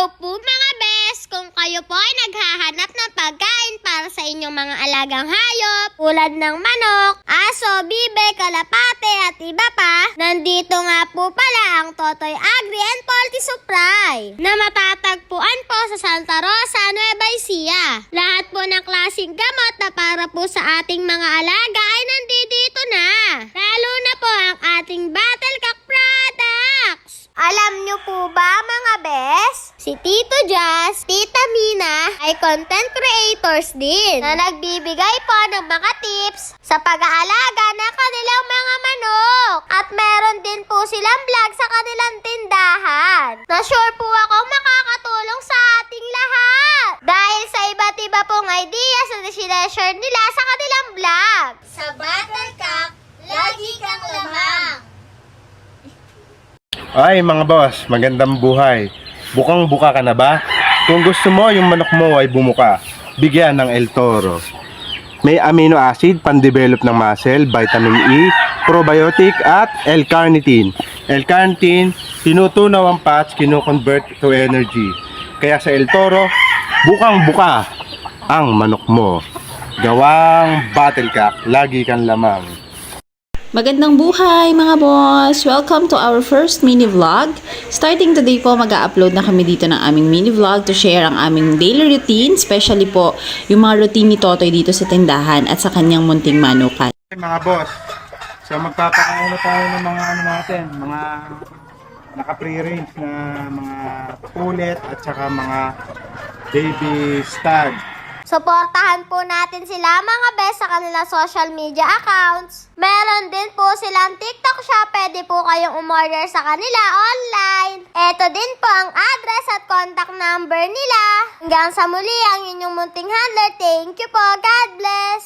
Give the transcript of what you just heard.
Po mga bes! Kung kayo po ay naghahanap ng pagkain para sa inyong mga alagang hayop, tulad ng manok, aso, bibe, kalapate at iba pa, nandito nga po pala ang Totoy Agri and Poultry Supply na matatagpuan po sa Santa Rosa, Nueva Ecija. Lahat po ng klaseng gamot na para po sa ating mga alaga ay nandito na. Lalo na po ang ating Battle Cock products. Alam nyo po ba mga bes? Si Tito Jazz, Tita Mina ay content creators din na nagbibigay po ng mga tips sa pag-aalaga ng kanilang mga manok. At meron din po silang vlog sa kanilang tindahan na sure po ako makakatulong sa ating lahat. Dahil sa iba't iba pong ideas na sineshare nila sa kanilang vlog. Sa Battle Cup, lagi kang lamang. Ay mga boss, magandang buhay. Bukang buka ka na ba? Kung gusto mo yung manok mo ay bumuka, bigyan ng El Toro. May amino acid, pan-develop ng muscle, vitamin E, probiotic at L-carnitine. L-carnitine, tinutunaw ang fats, kino-convert to energy. Kaya sa El Toro, bukang buka ang manok mo. Gawang battle cock, lagi kang lamang. Magandang buhay mga boss! Welcome to our first mini vlog. Starting today po, mag upload na kami dito ng aming mini vlog to share ang aming daily routine, especially po yung mga routine ni Totoy dito sa tindahan at sa kanyang munting manukan. Mga boss, so magpapakain tayo ng mga ano natin, mga naka-pre-range na mga pulet at saka mga baby stag. Suportahan po natin sila mga best sa kanilang social media accounts. Meron din po silang TikTok shop. Pwede po kayong umorder sa kanila online. Ito din po ang address at contact number nila. Hanggang sa muli ang inyong munting handler. Thank you po. God bless.